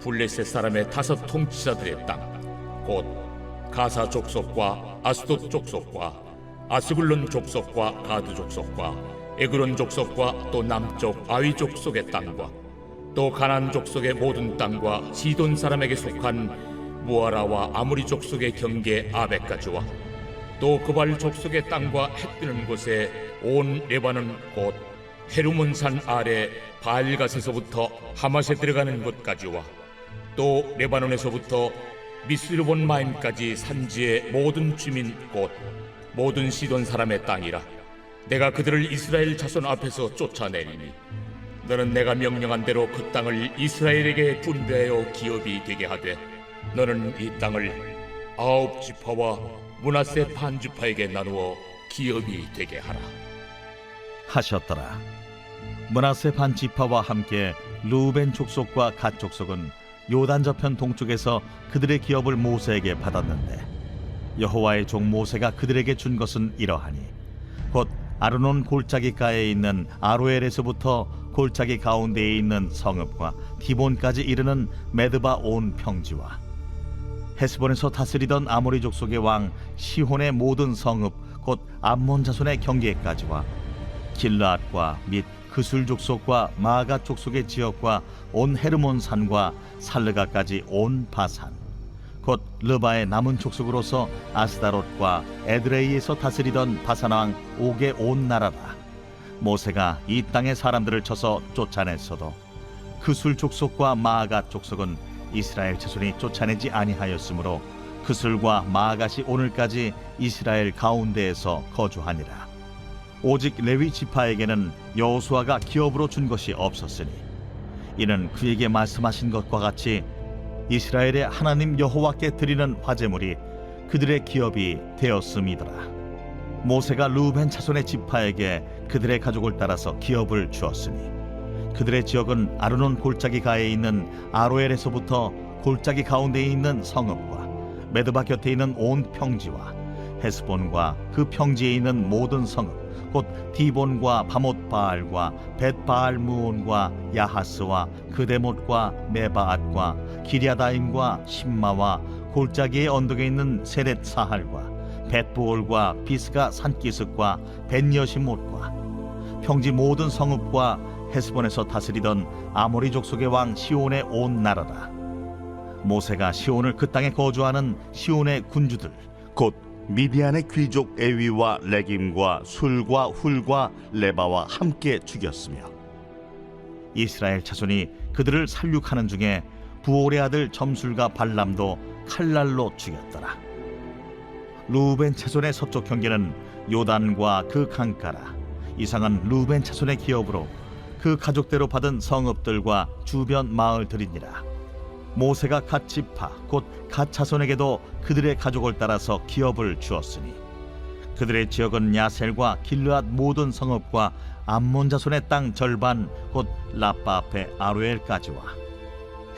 블레셋 사람의 다섯 통치자들의 땅 곧 가사 족속과 아스돗 족속과 아스글론 족속과 가드 족속과 에그론 족속과 또 남쪽 아위 족속의 땅과 또 가난 족속의 모든 땅과 시돈 사람에게 속한 무아라와 아무리 족속의 경계 아베까지와 또 그발 족속의 땅과 해 뜨는 곳에 온 레바논 곧 헤르몬 산 아래 바알갓에서부터 하맛에 들어가는 곳까지와 또 레바논에서부터 미스르본 마임까지 산지의 모든 주민 곧 모든 시돈 사람의 땅이라. 내가 그들을 이스라엘 자손 앞에서 쫓아내리니 너는 내가 명령한 대로 그 땅을 이스라엘에게 분배하여 기업이 되게 하되 너는 이 땅을 아홉 지파와 문하세 반 지파에게 나누어 기업이 되게 하라. 하셨더라. 문하세 반 지파와 함께 루벤 족속과 갓 족속은 요단 저편 동쪽에서 그들의 기업을 모세에게 받았는데 여호와의 종 모세가 그들에게 준 것은 이러하니 곧 아르논 골짜기가에 있는 아로엘에서부터 골짜기 가운데에 있는 성읍과 디본까지 이르는 메드바 온 평지와 헤스본에서 다스리던 아모리 족속의 왕 시혼의 모든 성읍 곧 암몬 자손의 경계까지와 길라앗과 및 그술 족속과 마가 족속의 지역과 온 헤르몬 산과 살르가까지 온 바산. 곧 르바의 남은 족속으로서 아스다롯과 에드레이에서 다스리던 바산 왕 옥의 온 나라라. 모세가 이 땅의 사람들을 쳐서 쫓아냈어도 그술 족속과 마가 족속은 이스라엘 자손이 쫓아내지 아니하였으므로 그술과 마gat이 오늘까지 이스라엘 가운데에서 거주하니라 오직 레위 지파에게는 여호수아가 기업으로 준 것이 없었으니 이는 그에게 말씀하신 것과 같이 이스라엘의 하나님 여호와께 드리는 화제물이 그들의 기업이 되었음이더라. 모세가 루벤 자손의 지파에게 그들의 가족을 따라서 기업을 주었으니 그들의 지역은 아르논 골짜기 가에 있는 아로엘에서부터 골짜기 가운데에 있는 성읍과 메드바 곁에 있는 온 평지와 헤스본과 그 평지에 있는 모든 성읍 곧 디본과 바못 바알과 벳 바알 무온과 야하스와 그데못과 메바앗과 기리아다임과 신마와 골짜기의 언덕에 있는 세렛 사할과 벳부올과 비스가 산기슭과 벤여시못과 평지 모든 성읍과 헤스본에서 다스리던 아모리 족속의 왕 시온의 온 나라라. 모세가 시온을 그 땅에 거주하는 시온의 군주들 곧 미디안의 귀족 에위와 레김과 술과 훌과 레바와 함께 죽였으며 이스라엘 자손이 그들을 살육하는 중에 부올의 아들 점술과 발람도 칼날로 죽였더라. 루벤 자손의 서쪽 경계는 요단과 그 강가라. 이상은 루벤 자손의 기업으로 그 가족대로 받은 성읍들과 주변 마을들이니라. 모세가 갓 지파 곧갓 자손에게도 그들의 가족을 따라서 기업을 주었으니 그들의 지역은 야셀과 길르앗 모든 성읍과 암몬 자손의 땅 절반 곧 라빠 앞에 아루엘까지와.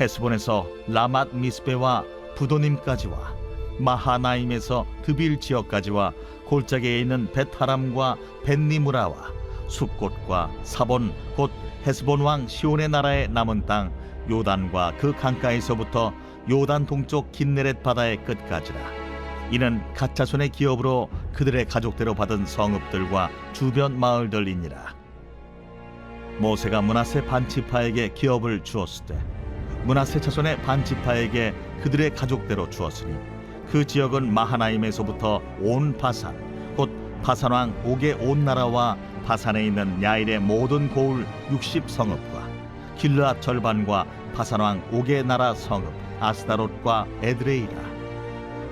헤스본에서 라맛 미스베와 부도님까지와. 마하나임에서 드빌 지역까지와. 골짜기에 있는 베타람과 벤니무라와 숲곳과 사본 곧 헤스본 왕 시온의 나라의 남은 땅 요단과 그 강가에서부터 요단 동쪽 긴네렛 바다의 끝까지라 이는 가짜손의 기업으로 그들의 가족대로 받은 성읍들과 주변 마을들이니라. 모세가 문하세 반지파에게 기업을 주었을 때 문하세 자손의 반지파에게 그들의 가족대로 주었으니 그 지역은 마하나임에서부터 온 바산 곧 바산 왕 옥의 온 나라와 바산에 있는 야일의 모든 고을 60성읍과 길르앗 절반과 바산 왕 옥의 나라 성읍 아스다롯과 에드레이라.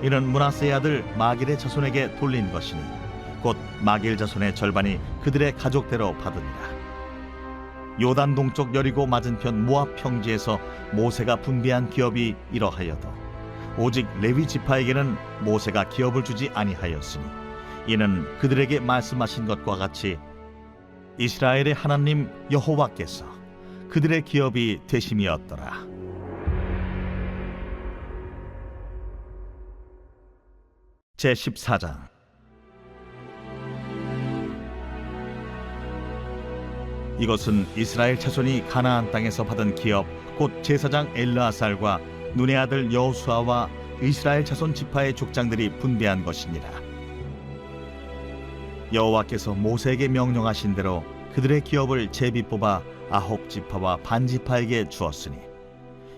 이는 문하세의 아들 마길의 자손에게 돌린 것이니 곧 마길 자손의 절반이 그들의 가족대로 받으니라. 요단 동쪽 여리고 맞은편 모압 평지에서 모세가 분배한 기업이 이러하여도 오직 레위 지파에게는 모세가 기업을 주지 아니하였으니 이는 그들에게 말씀하신 것과 같이 이스라엘의 하나님 여호와께서 그들의 기업이 되심이었더라. 제 14장 이것은 이스라엘 자손이 가나안 땅에서 받은 기업 곧 제사장 엘르아살과 눈의 아들 여호수아와 이스라엘 자손 지파의 족장들이 분배한 것이니라. 여호와께서 모세에게 명령하신 대로 그들의 기업을 제비 뽑아 아홉 지파와 반 지파에게 주었으니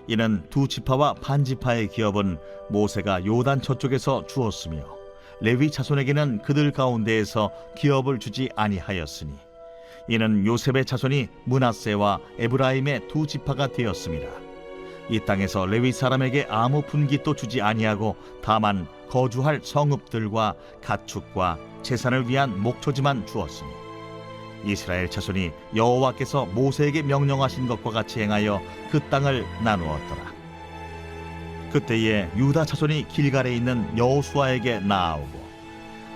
이는 두 지파와 반 지파의 기업은 모세가 요단 저쪽에서 주었으며 레위 자손에게는 그들 가운데에서 기업을 주지 아니하였으니 이는 요셉의 자손이 문하세와 에브라임의 두 지파가 되었습니다. 이 땅에서 레위 사람에게 아무 분깃도 주지 아니하고 다만 거주할 성읍들과 가축과 재산을 위한 목초지만 주었으니 이스라엘 자손이 여호와께서 모세에게 명령하신 것과 같이 행하여 그 땅을 나누었더라. 그때에 유다 자손이 길갈에 있는 여호수아에게 나아오고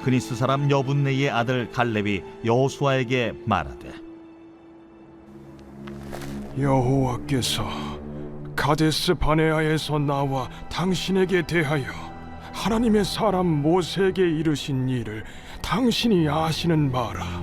그니스 사람 여분네의 아들 갈렙이 여호수아에게 말하되 여호와께서 가데스 바네아에서 나와 당신에게 대하여 하나님의 사람 모세에게 이르신 일을 당신이 아시는 바라.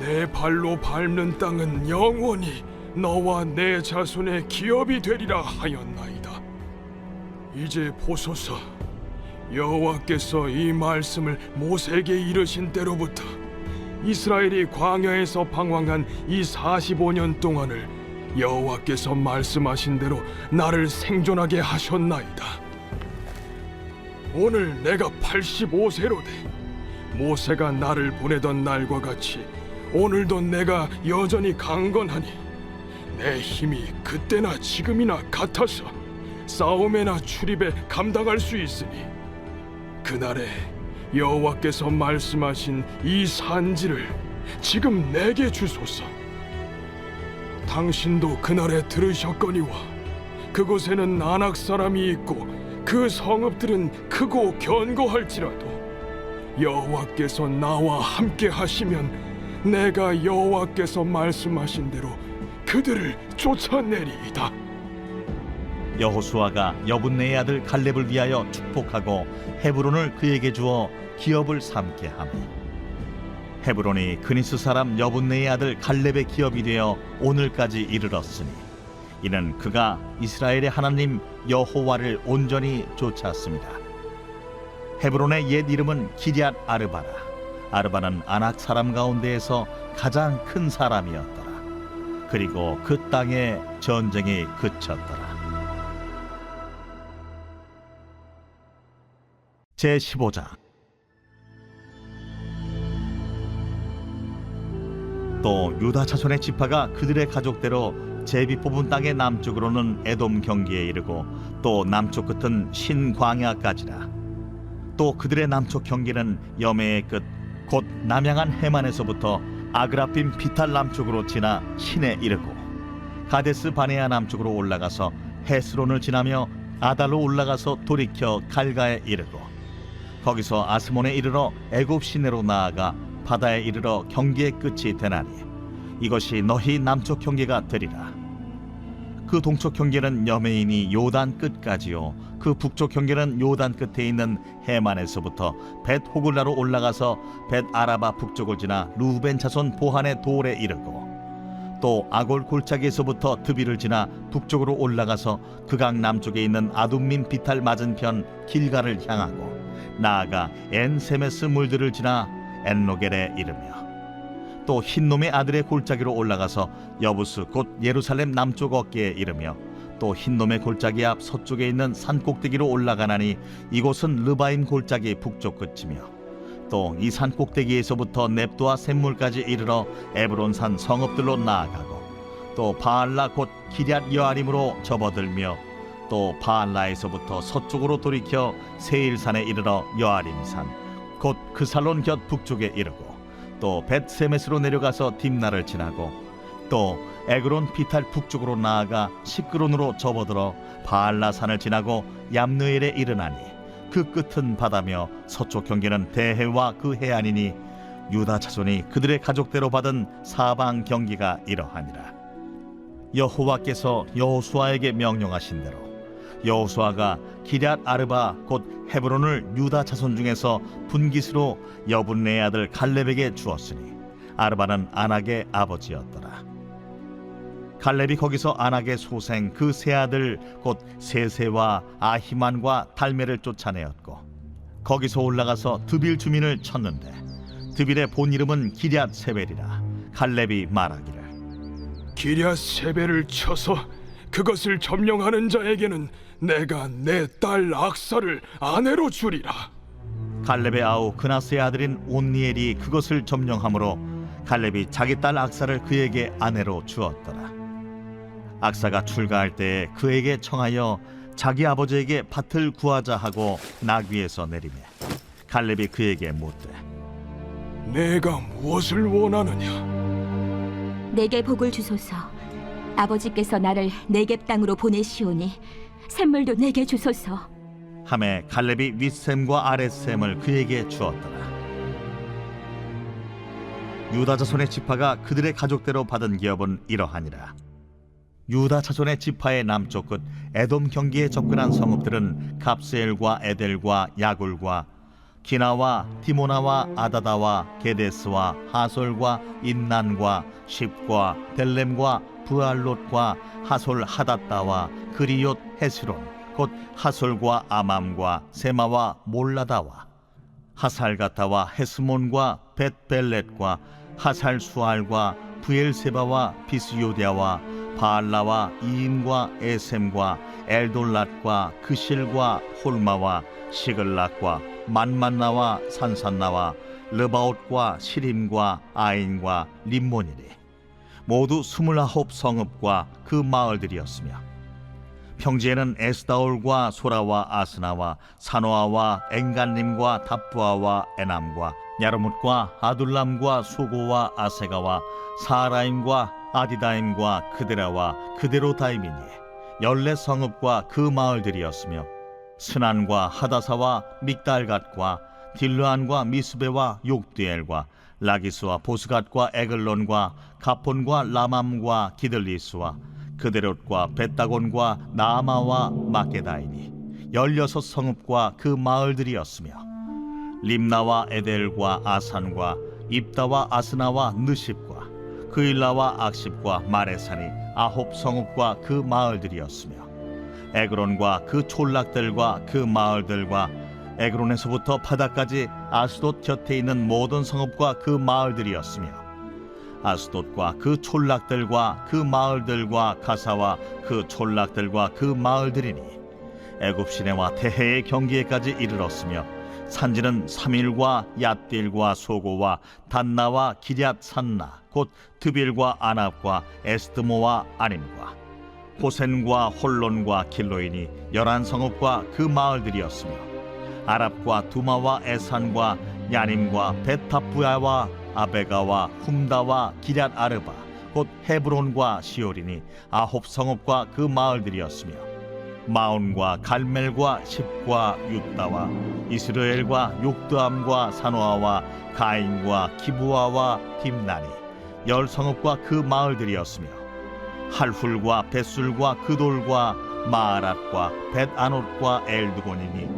내 발로 밟는 땅은 영원히 너와 내 자손의 기업이 되리라 하였나이다. 이제 보소서 여호와께서 이 말씀을 모세에게 이르신 때로부터 이스라엘이 광야에서 방황한 이 45년 동안을 여호와께서 말씀하신 대로 나를 생존하게 하셨나이다. 오늘 내가 85세로 돼 모세가 나를 보내던 날과 같이 오늘도 내가 여전히 강건하니 내 힘이 그때나 지금이나 같아서 싸움에나 출입에 감당할 수 있으니 그날에 여호와께서 말씀하신 이 산지를 지금 내게 주소서. 당신도 그날에 들으셨거니와 그곳에는 안악 사람이 있고 그 성읍들은 크고 견고할지라도 여호와께서 나와 함께 하시면 내가 여호와께서 말씀하신 대로 그들을 쫓아내리이다. 여호수아가 여분네의 아들 갈렙을 위하여 축복하고 헤브론을 그에게 주어 기업을 삼게 하며 헤브론이 그니스 사람 여분네의 아들 갈렙의 기업이 되어 오늘까지 이르렀으니 이는 그가 이스라엘의 하나님 여호와를 온전히 쫓았습니다. 헤브론의 옛 이름은 기럇 아르바라. 아르바는 아낙 사람 가운데에서 가장 큰 사람이었더라. 그리고 그 땅에 전쟁이 그쳤더라. 제 15장 또 유다 자손의 지파가 그들의 가족대로 제비 뽑은 땅의 남쪽으로는 에돔 경기에 이르고 또 남쪽 끝은 신광야까지라 또 그들의 남쪽 경계는 여매의 끝 곧 남양한 해만에서부터 아그라핀 비탈 남쪽으로 지나 신에 이르고 가데스 바네아 남쪽으로 올라가서 헤스론을 지나며 아달로 올라가서 돌이켜 갈가에 이르고 거기서 아스몬에 이르러 애굽 시내로 나아가 바다에 이르러 경계의 끝이 되나니 이것이 너희 남쪽 경계가 되리라. 그 동쪽 경계는 여메인이 요단 끝까지요 그 북쪽 경계는 요단 끝에 있는 해만에서부터 벳 호글라로 올라가서 벳 아라바 북쪽을 지나 루벤 자손 보한의 돌에 이르고 또 아골 골짜기에서부터 드비를 지나 북쪽으로 올라가서 그강 남쪽에 있는 아둠민 비탈 맞은편 길가를 향하고 나아가 엔세메스 물들을 지나 엔로겔에 이르며 또 흰놈의 아들의 골짜기로 올라가서 여부스 곧 예루살렘 남쪽 어깨에 이르며 또 흰놈의 골짜기 앞 서쪽에 있는 산 꼭대기로 올라가나니 이곳은 르바임 골짜기 북쪽 끝이며 또 이 산 꼭대기에서부터 넵도와 샘물까지 이르러 에브론산 성읍들로 나아가고 또 바알라 곧 기럇 여아림으로 접어들며 또 바알라에서부터 서쪽으로 돌이켜 세일산에 이르러 여아림산 곧 그 살론 곁 북쪽에 이르고 또 벳세메스로 내려가서 딥나를 지나고 또 에그론 피탈 북쪽으로 나아가 시끄론으로 접어들어 바알라산을 지나고 얌느엘에 이르나니 그 끝은 바다며 서쪽 경계는 대해와 그 해안이니 유다 자손이 그들의 가족대로 받은 사방 경기가 이러하니라 여호와께서 여호수아에게 명령하신 대로 여호수아가 기럇 아르바 곧 헤브론을 유다 자손 중에서 분깃으로 여분네의 아들 갈렙에게 주었으니 아르바는 아낙의 아버지였더라. 갈렙이 거기서 아낙의 소생 그 세 아들 곧 세세와 아히만과 달메를 쫓아내었고 거기서 올라가서 드빌 주민을 쳤는데 드빌의 본 이름은 기럇 세벨이라 갈렙이 말하기를 기랴 세배를 쳐서 그것을 점령하는 자에게는 내가 내 딸 악사를 아내로 주리라. 갈렙의 아우 그나스의 아들인 온니엘이 그것을 점령함으로 갈렙이 자기 딸 악사를 그에게 아내로 주었더라. 악사가 출가할 때에 그에게 청하여 자기 아버지에게 밭을 구하자 하고 나귀에서 내리매 갈렙이 그에게 묻되 내가 무엇을 원하느냐? 내게 복을 주소서. 아버지께서 나를 내겝 땅으로 보내시오니 샘물도 내게 주소서. 함에 갈렙이 윗샘과 아랫샘을 그에게 주었더라. 유다 자손의 지파가 그들의 가족대로 받은 기업은 이러하니라. 유다 자손의 지파의 남쪽 끝 에돔 경기에 접근한 성읍들은 갑스엘과 에델과 야굴과 기나와 디모나와 아다다와 게데스와 하솔과 인난과 십과 델렘과 부알롯과 하솔 하닷다와 그리옷 헤스론 곧 하솔과 아맘과 세마와 몰라다와 하살가타와 헤스몬과 벳벨렛과 하살수알과 부엘세바와 비스요디아와 바알라와 이임과 에셈과 엘돌랏과 그실과 홀마와 시글락과 만만나와 산산나와 르바옷과 시림과 아인과 림몬이니 모두 스물아홉 성읍과 그 마을들이었으며 평지에는 에스다올과 소라와 아스나와 사노아와 엥간림과 답부아와 에남과 야르뭇과 아둘람과 수고와 아세가와 사라임과 아디다임과 그데라와 그데로 다임이니 열네 성읍과 그 마을들이었으며 스난과 하다사와 믹달갓과 딜르안과 미스베와 욕디엘과 라기스와 보스갓과 에글론과 가폰과 라맘과 기들리스와 그데롯과 벳다곤과 나아마와 마게다이니 열여섯 성읍과 그 마을들이었으며 림나와 에델과 아산과 입다와 아스나와 느십과 그일라와 악십과 마레산이 아홉 성읍과 그 마을들이었으며 에그론과 그 촌락들과 그 마을들과 에그론에서부터 바다까지 아스돗 곁에 있는 모든 성읍과 그 마을들이었으며 아스돗과 그 촌락들과 그 마을들과 가사와 그 촌락들과 그 마을들이니 애굽 시내와 태해의 경기에까지 이르렀으며 산지는 삼일과 얏딜과 소고와 단나와 기럇 산나 곧 드빌과 아납과 에스드모와 아님과 호센과 홀론과 길로인이 열한 성읍과 그 마을들이었으며 아랍과 두마와 에산과 야님과 베타부야와 아베가와 훔다와 기럇 아르바 곧 헤브론과 시오리니 아홉 성읍과 그 마을들이었으며 마온과 갈멜과 십과 유다와 이스라엘과 욕드암과 사노아와 가인과 기부아와 딥나니 열 성읍과 그 마을들이었으며 할훌과 벳술과 그돌과 마아랏과 벳아롯과 엘드곤이니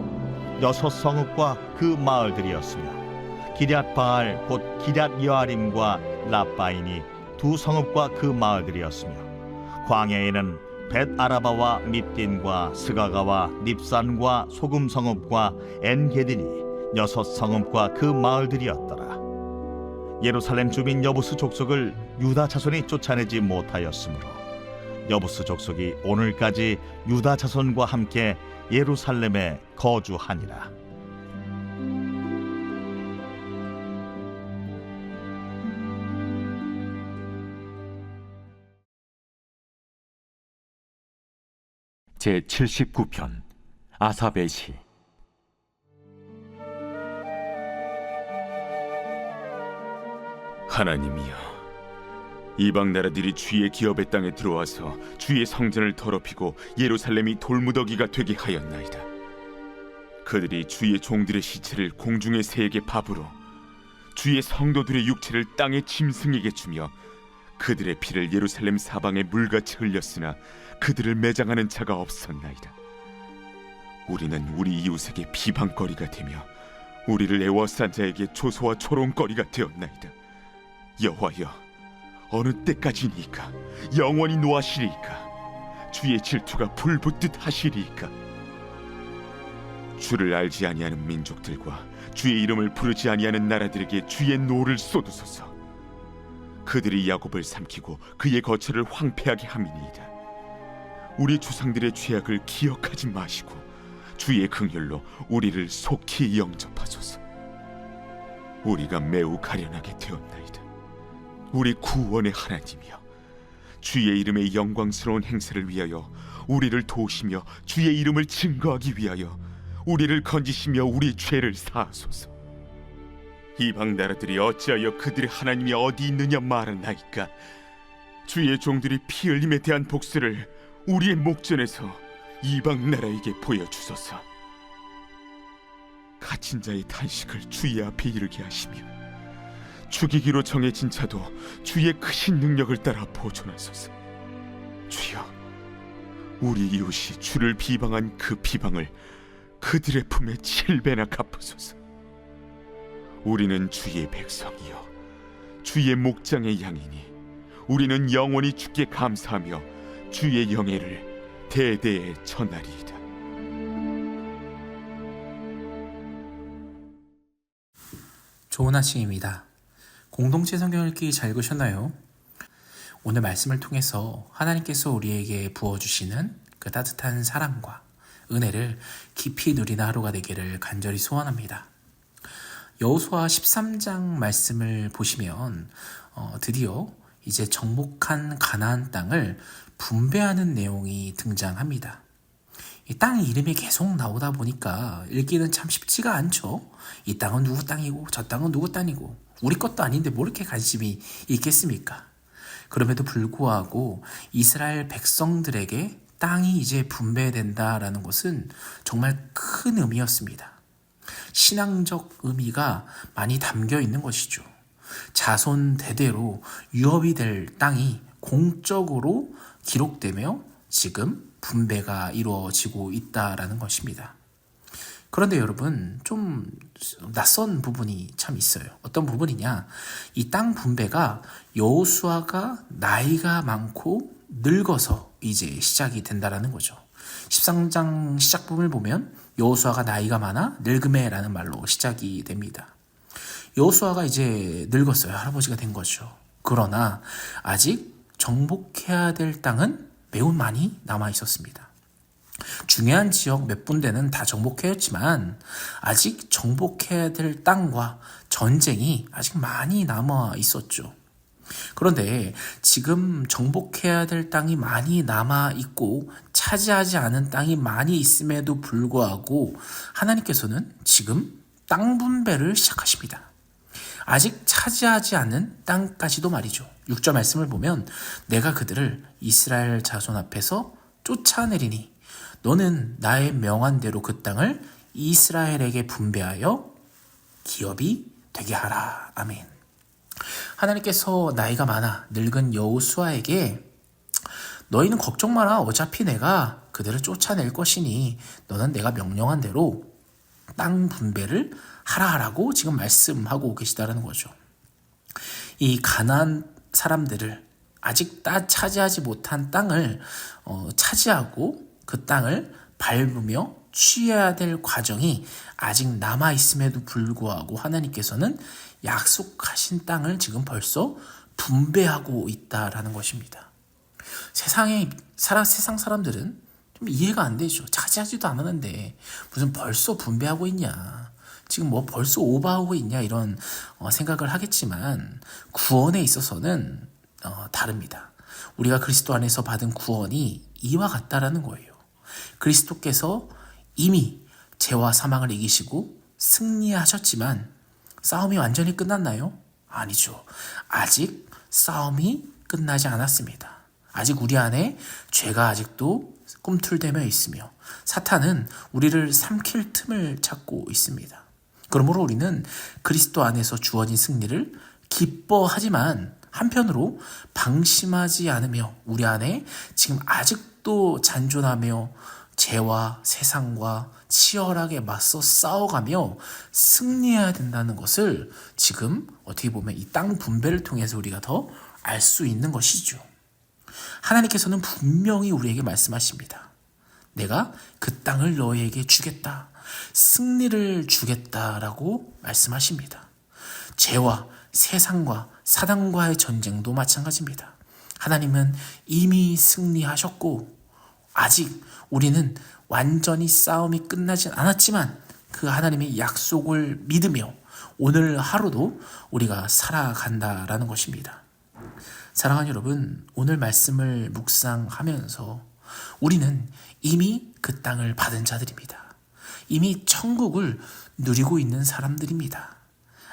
여섯 성읍과 그 마을들이었으며 기럇바알 곧 기럇 여아림과 라바인이 두 성읍과 그 마을들이었으며 광야에는 벳 아라바와 밑딘과 스가가와 닙산과 소금 성읍과 엔게딘이 여섯 성읍과 그 마을들이었더라 예루살렘 주민 여부스 족속을 유다 자손이 쫓아내지 못하였으므로 여부스 족속이 오늘까지 유다 자손과 함께 예루살렘에 거주하니라. 제 79편 아사베 시. 하나님이여 이방 나라들이 주의 기업의 땅에 들어와서 주의 성전을 더럽히고 예루살렘이 돌무더기가 되게 하였나이다. 그들이 주의 종들의 시체를 공중의 새에게 밥으로 주의 성도들의 육체를 땅의 짐승에게 주며 그들의 피를 예루살렘 사방에 물같이 흘렸으나 그들을 매장하는 자가 없었나이다. 우리는 우리 이웃에게 비방거리가 되며 우리를 애워싼 자에게 조소와 조롱거리가 되었나이다. 여호와여 어느 때까지니까? 영원히 노하시리이까? 주의 질투가 불붙듯 하시리이까? 주를 알지 아니하는 민족들과 주의 이름을 부르지 아니하는 나라들에게 주의 노를 쏟으소서 그들이 야곱을 삼키고 그의 거처를 황폐하게 함이니이다. 우리 조상들의 죄악을 기억하지 마시고 주의 긍휼로 우리를 속히 영접하소서. 우리가 매우 가련하게 되었나이다. 우리 구원의 하나님이여 주의 이름의 영광스러운 행세를 위하여 우리를 도우시며 주의 이름을 증거하기 위하여 우리를 건지시며 우리 죄를 사하소서 이방 나라들이 어찌하여 그들의 하나님이 어디 있느냐 말하나이까 주의 종들이 피 흘림에 대한 복수를 우리의 목전에서 이방 나라에게 보여주소서 갇힌 자의 탄식을 주의 앞에 이르게 하시며 죽이기로 정해진 자도 주의 크신 능력을 따라 보존하소서. 주여, 우리 이웃이 주를 비방한 그 비방을 그들의 품에 칠배나 갚으소서. 우리는 주의 백성이요, 주의 목장의 양이니 우리는 영원히 주께 감사하며 주의 영예를 대대에 전하리이다. 좋은 아침입니다. 공동체 성경 읽기 잘 읽으셨나요? 오늘 말씀을 통해서 하나님께서 우리에게 부어주시는 그 따뜻한 사랑과 은혜를 깊이 누리는 하루가 되기를 간절히 소원합니다. 여호수아 13장 말씀을 보시면 어, 드디어 이제 정복한 가나안 땅을 분배하는 내용이 등장합니다. 이 땅 이름이 계속 나오다 보니까 읽기는 참 쉽지가 않죠. 이 땅은 누구 땅이고 저 땅은 누구 땅이고 우리 것도 아닌데 뭐 이렇게 관심이 있겠습니까? 그럼에도 불구하고 이스라엘 백성들에게 땅이 이제 분배된다라는 것은 정말 큰 의미였습니다. 신앙적 의미가 많이 담겨 있는 것이죠. 자손 대대로 유업이 될 땅이 공적으로 기록되며 지금 분배가 이루어지고 있다라는 것입니다. 그런데 여러분 좀 낯선 부분이 참 있어요. 어떤 부분이냐? 이 땅 분배가 여호수아가 나이가 많고 늙어서 이제 시작이 된다라는 거죠. 13장 시작 부분을 보면 여호수아가 나이가 많아 늙음에라는 말로 시작이 됩니다. 여호수아가 이제 늙었어요. 할아버지가 된 거죠. 그러나 아직 정복해야 될 땅은 매우 많이 남아 있었습니다. 중요한 지역 몇 군데는 다 정복했지만 아직 정복해야 될 땅과 전쟁이 아직 많이 남아 있었죠. 그런데 지금 정복해야 될 땅이 많이 남아 있고 차지하지 않은 땅이 많이 있음에도 불구하고 하나님께서는 지금 땅 분배를 시작하십니다. 아직 차지하지 않은 땅까지도 말이죠. 6절 말씀을 보면 내가 그들을 이스라엘 자손 앞에서 쫓아내리니 너는 나의 명한 대로 그 땅을 이스라엘에게 분배하여 기업이 되게 하라. 아멘. 하나님께서 나이가 많아 늙은 여우수아에게 너희는 걱정 마라. 어차피 내가 그들을 쫓아낼 것이니 너는 내가 명령한 대로 땅 분배를 하라 하라고 지금 말씀하고 계시다는 거죠. 이 가난 사람들을 아직 따 차지하지 못한 땅을 어, 차지하고 그 땅을 밟으며 취해야 될 과정이 아직 남아 있음에도 불구하고 하나님께서는 약속하신 땅을 지금 벌써 분배하고 있다라는 것입니다. 세상에 살아 세상 사람들은 좀 이해가 안 되죠. 차지하지도 않았는데 무슨 벌써 분배하고 있냐. 지금 뭐 벌써 오버하고 있냐 이런 어, 생각을 하겠지만 구원에 있어서는 어, 다릅니다. 우리가 그리스도 안에서 받은 구원이 이와 같다라는 거예요. 그리스도께서 이미 죄와 사망을 이기시고 승리하셨지만 싸움이 완전히 끝났나요? 아니죠. 아직 싸움이 끝나지 않았습니다. 아직 우리 안에 죄가 아직도 꿈틀대며 있으며 사탄은 우리를 삼킬 틈을 찾고 있습니다. 그러므로 우리는 그리스도 안에서 주어진 승리를 기뻐하지만 한편으로 방심하지 않으며 우리 안에 지금 아직도 잔존하며 죄와 세상과 치열하게 맞서 싸워가며 승리해야 된다는 것을 지금 어떻게 보면 이 땅 분배를 통해서 우리가 더 알 수 있는 것이죠. 하나님께서는 분명히 우리에게 말씀하십니다. 내가 그 땅을 너희에게 주겠다. 승리를 주겠다라고 말씀하십니다. 죄와 세상과 사단과의 전쟁도 마찬가지입니다. 하나님은 이미 승리하셨고 아직 우리는 완전히 싸움이 끝나진 않았지만 그 하나님의 약속을 믿으며 오늘 하루도 우리가 살아간다라는 것입니다. 사랑하는 여러분, 오늘 말씀을 묵상하면서 우리는 이미 그 땅을 받은 자들입니다. 이미 천국을 누리고 있는 사람들입니다.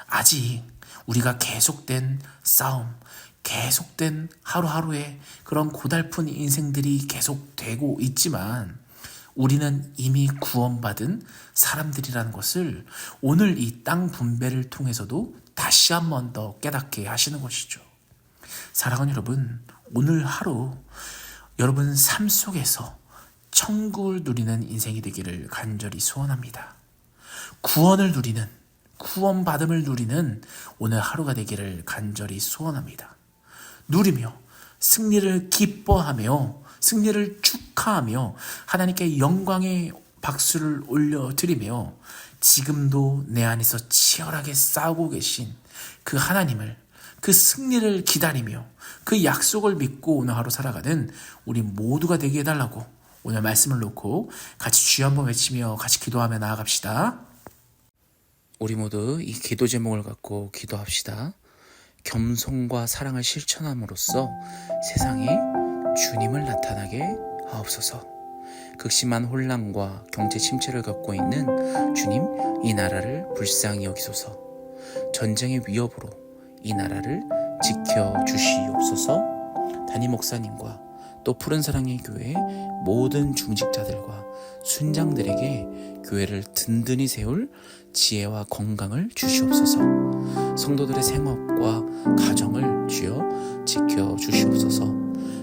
아직 우리가 계속된 싸움, 계속된 하루하루의 그런 고달픈 인생들이 계속되고 있지만 우리는 이미 구원받은 사람들이라는 것을 오늘 이 땅 분배를 통해서도 다시 한번 더 깨닫게 하시는 것이죠. 사랑하는 여러분, 오늘 하루 여러분 삶 속에서 천국을 누리는 인생이 되기를 간절히 소원합니다. 구원을 누리는, 구원받음을 누리는 오늘 하루가 되기를 간절히 소원합니다. 누리며 승리를 기뻐하며 승리를 축하하며 하나님께 영광의 박수를 올려드리며 지금도 내 안에서 치열하게 싸우고 계신 그 하나님을 그 승리를 기다리며 그 약속을 믿고 오늘 하루 살아가는 우리 모두가 되게 해달라고 오늘 말씀을 놓고 같이 주여 한번 외치며 같이 기도하며 나아갑시다. 우리 모두 이 기도 제목을 갖고 기도합시다. 겸손과 사랑을 실천함으로써 세상에 주님을 나타나게 하옵소서. 극심한 혼란과 경제 침체를 겪고 있는 주님 이 나라를 불쌍히 여기소서. 전쟁의 위협으로 이 나라를 지켜 주시옵소서. 담임 목사님과 또 푸른 사랑의 교회 모든 중직자들과 순장들에게 교회를 든든히 세울 지혜와 건강을 주시옵소서. 성도들의 생업과 가정을 주여 지켜 주시옵소서.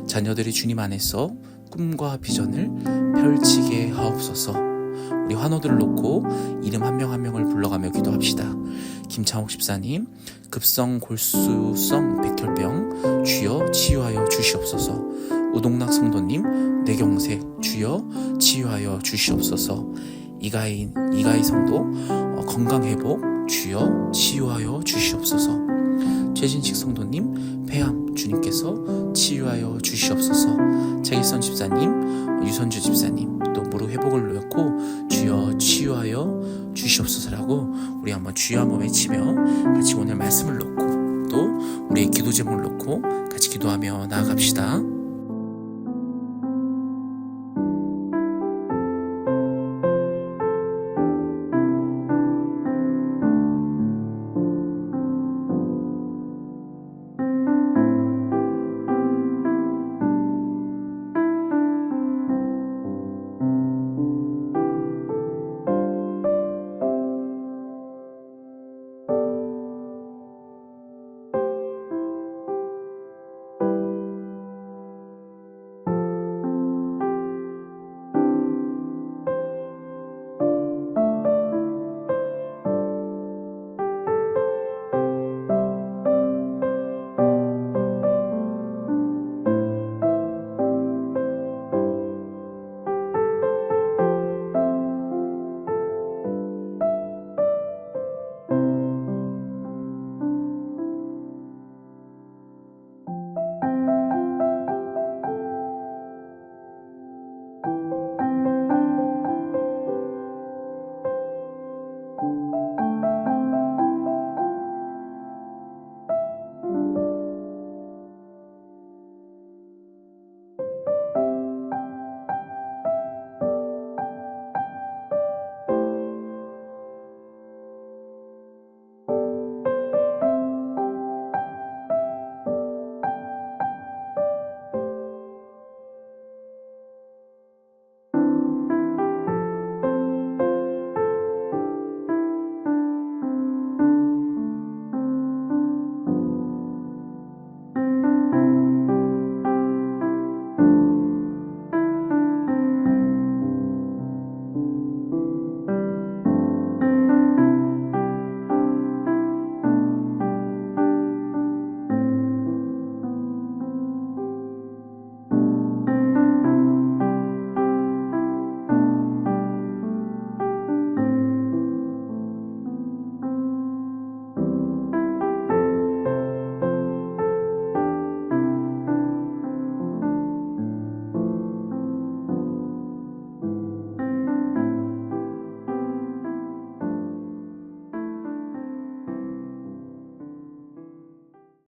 자녀들이 주님 안에서 꿈과 비전을 펼치게 하옵소서. 우리 환호들을 놓고 이름 한 명 한 명을 불러가며 기도합시다. 김창옥 집사님, 급성 골수성 백혈병 주여 치유하여 주시옵소서. 우동락 성도님, 뇌경색 주여 치유하여 주시옵소서. 이가인 이가희 성도 어, 건강 회복 주여 치유하여 주시옵소서. 최진식 성도님 폐암 주님께서 치유하여 주시옵소서. 최일선 집사님 유선주 집사님 또 무릎 회복을 놓고 주여 치유하여 주시옵소서라고 우리 한번 주여 한번 외치며 같이 오늘 말씀을 놓고 또 우리의 기도 제목을 놓고 같이 기도하며 나아갑시다.